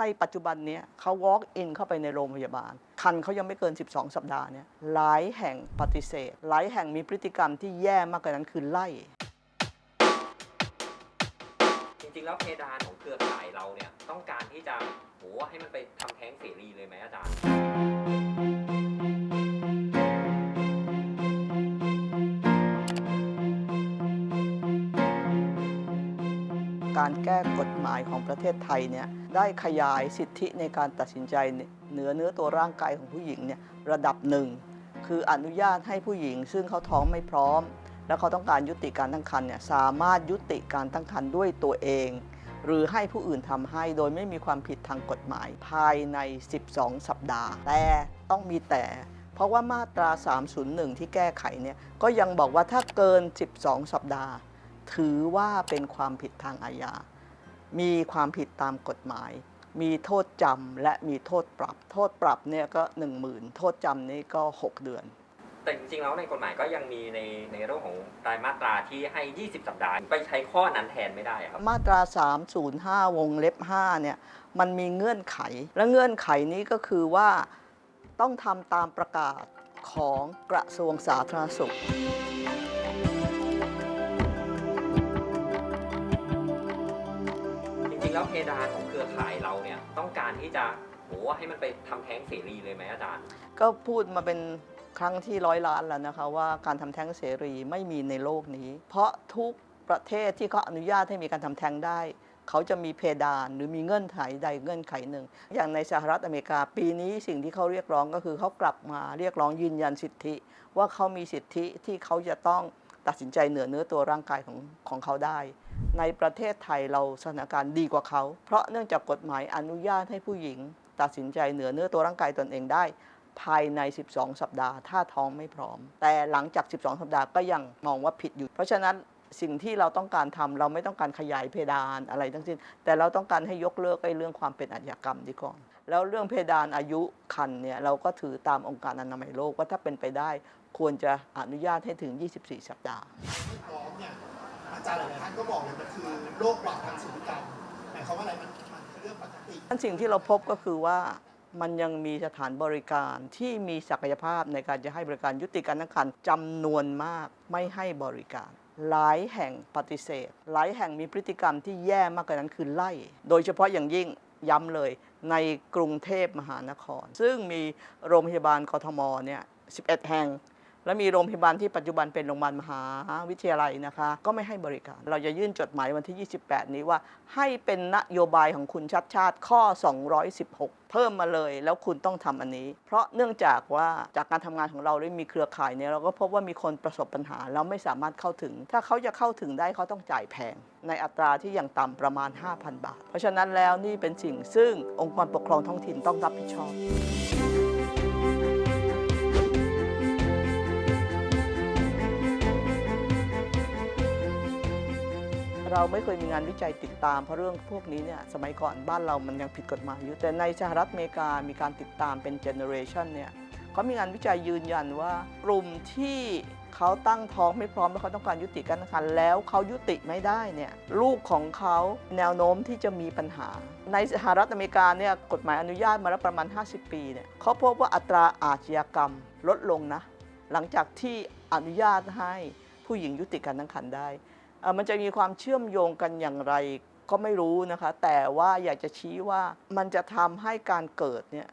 ในปัจจุบันนี้เขา walk in เข้าไปในโรงพยาบาล คันเขายังไม่เกิน 12 สัปดาห์เนี่ยหลายแห่งปฏิเสธ หลายแห่งมีพฤติกรรมที่แย่มากกว่านั้นคือไล่ จริงๆ แล้วเพดานของเครือข่ายเราเนี่ยต้องการที่จะโหให้มันไปทำแท้งเสรีเลยไหมอาจารย์ การแก้กฎหมายของประเทศไทยเนี่ยได้ขยายสิทธิในการตัดสินใจเหนือเนื้อตัวร่างกายของผู้หญิงเนี่ยระดับหนึ่ง คืออนุญาตให้ผู้หญิง ซึ่งเขาท้องไม่พร้อม แล้วเขาต้องการยุติการตั้งครรภ์เนี่ยสามารถยุติการตั้งครรภ์ด้วยตัวเอง หรือให้ผู้อื่นทำให้โดยไม่มีความผิดทางกฎหมายภายใน 12 สัปดาห์ แต่ต้องมีแต่เพราะว่ามาตรา 301 ที่แก้ไขเนี่ยก็ยังบอกว่าถ้าเกิน 12 สัปดาห์ ถือว่าเป็นความผิดทางอาญา มีความผิดตามกฎหมาย มีโทษจำและมีโทษปรับ โทษปรับเนี่ยก็1 0,000 โทษจำนี่ก็ 6 เดือน แต่จริงๆแล้วในกฎหมายก็ยังมีในในเรื่องของรายมาตราที่ให้ 20 สัปดาห์ไปใช้ข้อนั้นแทนไม่ได้อะครับ มาตรา 305 วงเล็บ5เนี่ยมันมีเงื่อนไข และเงื่อนไขนี้ก็คือว่าต้องทำตามประกาศของกระทรวงสาธารณสุข แล้วเพดานของเครือข่ายเราเนี่ยต้องการที่จะโหให้มันไปทำแท้งเสรีเลยไหมอาจารย์ ก็พูดมาเป็นครั้งที่ร้อยล้านแล้วนะคะว่าการทำแท้งเสรีไม่มีในโลกนี้ เพราะทุกประเทศที่เขาอนุญาตให้มีการทำแท้งได้ เขาจะมีเพดานหรือมีเงื่อนไขใดเงื่อนไขหนึ่ง อย่างในสหรัฐอเมริกาปีนี้สิ่งที่เขาเรียกร้องก็คือเขากลับมาเรียกร้องยืนยันสิทธิ ว่าเขามีสิทธิที่เขาจะต้องตัดสินใจเหนือเนื้อตัวร่างกายของของเขาได้ ในประเทศไทยเราสถานการณ์ดีกว่าเขา เพราะเนื่องจากกฎหมายอนุญาตให้ผู้หญิง ตัดสินใจเหนือเนื้อตัวร่างกายตนเองได้ ภายใน 12 สัปดาห์ ถ้าท้องไม่พร้อม แต่หลังจาก 12 สัปดาห์ก็ยังมองว่าผิดอยู่ เพราะฉะนั้นสิ่งที่เราต้องการทำเราไม่ต้องการขยายเพดานอะไรทั้งสิ้น แต่เราต้องการให้ยกเลิกไอ้เรื่องความเป็นอาชญากรรมดีก่อน แล้วเรื่องเพดานอายุคันเนี่ยเราก็ถือตามองค์การอนามัยโลกว่าถ้าเป็นไปได้ ควรจะอนุญาตให้ถึง 24 สัปดาห์ จารย์หลายท่านก็บอกเลยมันคือโรคหวัดทางสูติกรรมหมายความว่าอะไรมันมันคือเรื่องปกติอันสิ่งที่เราพบก็คือว่ามันยังมีสถานบริการที่มีศักยภาพในการจะให้บริการยุติการตั้งครรภ์จำนวนมากไม่ให้บริการ หลายแห่งปฏิเสธ หลายแห่งมีพฤติกรรมที่แย่มากกว่านั้นคือไล่ โดยเฉพาะอย่างยิ่งย้ำเลยในกรุงเทพมหานคร ซึ่งมีโรงพยาบาลกทมเนี่ย11 แห่ง และมีโรงพยาบาลที่ปัจจุบันเป็นโรงพยาบาลมหาวิทยาลัยนะคะ ก็ไม่ให้บริการ เราจะยื่นจดหมายวันที่ 28 นี้ว่า ให้เป็นนโยบายของคุณชัดชาติข้อ 216 เพิ่มมาเลยแล้วคุณต้องทำอันนี้ เพราะเนื่องจากว่าจากการทำงานของเราได้มีเครือข่ายเนี่ยเราก็พบว่ามีคนประสบปัญหาแล้วไม่สามารถเข้าถึง ถ้าเขาจะเข้าถึงได้เขาต้องจ่ายแพง ในอัตราที่อย่างต่ำประมาณ 5,000 บาท เพราะฉะนั้นแล้วนี่เป็นสิ่งซึ่งองค์กรปกครองท้องถิ่นต้องรับผิดชอบ เราไม่เคยมีงานวิจัยติดตามเพราะเรื่องพวกนี้เนี่ยสมัยก่อนบ้านเรามันยังผิดกฎหมายอยู่แต่ในสหรัฐอเมริกามีการติดตามเป็นเจเนอเรชันเนี่ยเขามีงานวิจัยยืนยันว่ากลุ่มที่เขาตั้งท้องไม่พร้อมแล้วเขาต้องการยุติการตั้งครรภ์แล้วเขายุติไม่ได้เนี่ยลูกของเขาแนวโน้มที่จะมีปัญหา ในสหรัฐอเมริกาเนี่ยกฎหมายอนุญาตมาแล้วประมาณ 50 ปีเนี่ยเขาพบว่าอัตราอาชญากรรมลดลงนะ หลังจากที่อนุญาตให้ผู้หญิงยุติการตั้งครรภ์ได้ มันจะมีความเชื่อมโยงกันอย่างไรก็ไม่รู้นะคะ แต่ว่าอยากจะชี้ว่ามันจะทำให้การเกิดเนี่ย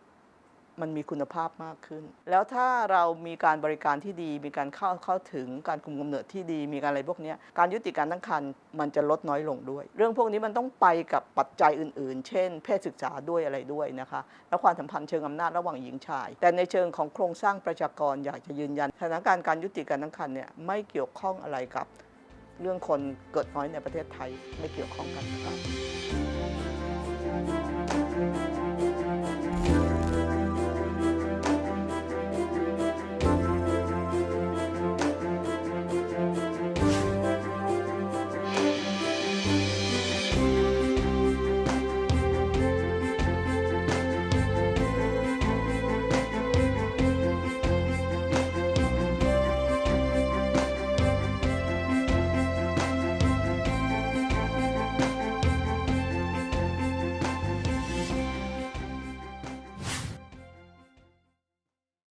มันมีคุณภาพมากขึ้น แล้วถ้าเรามีการบริการที่ดี มีการเข้าเข้าถึงการคุมกำเนิดที่ดี มีการอะไรพวกนี้การยุติการตั้งครรภ์มันจะลดน้อยลงด้วย เรื่องพวกนี้มันต้องไปกับปัจจัยอื่น ๆ เช่น เพศศึกษาด้วยอะไรด้วยนะคะ และความสัมพันธ์เชิงอำนาจระหว่างหญิงชาย แต่ในเชิงของโครงสร้างประชากรอยากจะยืนยันสถานการณ์การยุติการตั้งครรภ์เนี่ยไม่เกี่ยวข้องอะไรกับ เรื่องคนเกิดน้อยในประเทศไทยไม่เกี่ยวข้องกันครับ